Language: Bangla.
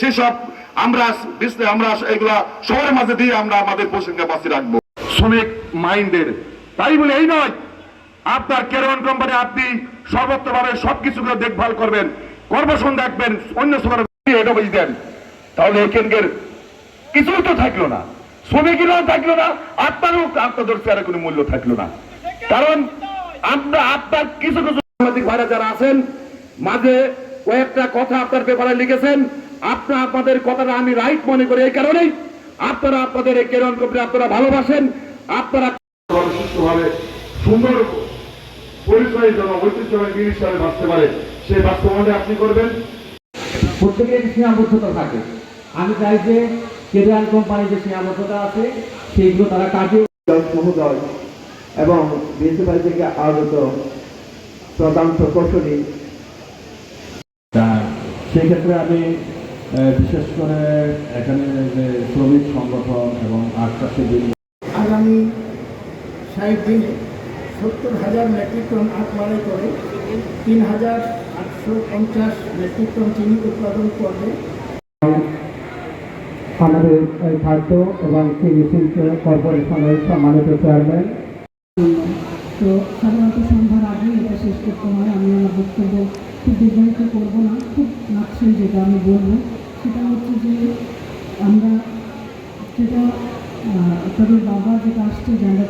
সেসব আমরা আমরা এগুলা সবার মাঝে দিয়ে আমরা আমাদের প্রসঙ্গে বাঁচি রাখব। শ্রমিক মাইন্ডের। তাই বলে এই নয়, আপনার কেরন কোম্পানি আপনি সর্বত্রভাবে সবকিছুকে দেখভাল করবেন কর্মসন দেখবেন অন্য সবার বুঝ দেন। তাহলে এখানকার কিছুই তো থাকল না। শ্রমিকেরাও থাকল না, আপনারও আপনাদের চেয়ারে কোনো মূল্য থাকল না। কারণ আমরা, আপনার কিছু কিছু ভাইরা যারা আছেন, মাঝে কয়েকটা কথা আপনার পেপারে লিখেছেন আপনার আপনাদের কথাটা আমি রাইট মনে করি এই কারণেই আপনারা আপনাদের এই কেরন কোম্পানি আপনারা ভালোবাসেন আপনারা সুস্থভাবে সুন্দর পরিচয় যেন ঐতিহ্যবাহী জিনিস হিসাবে বাঁচতে পারে সেই বাস্তবায়নে আপনি করবেন। প্রত্যেকের সীমাবদ্ধতা থাকে। আমি চাই যে কেরিয়ার কোম্পানির যে সীমাবদ্ধতা আছে সেইগুলো তারা কাজে মহোদয় এবং বিএসএফআই থেকে আগত প্রধান প্রকৌশলী। সেক্ষেত্রে আমি বিশেষ করে এখানে যে শ্রমিক সংগঠন এবং আটটা বিল আগামী ষাট দিনে সত্তর হাজার মেট্রিক টন আখ মারাই করে তিন হাজার আটশো পঞ্চাশ মেট্রিক টন চিনি উৎপাদন করবে। আমাদের খাদ্য এবং চিনি শিল্প কর্পোরেশনের সম্মানিত চেয়ারম্যান। তো সাধারণত সন্ধ্যার আগে এটা শেষ করতে হয়। আমি আমার বক্তব্য খুব দীর্ঘায়িত করব না। খুব নাচ্ছেন যেটা আমি বলব। হচ্ছে যে আমরা যেটা আহ, তাদের বাবা যেটা আসছে আমরা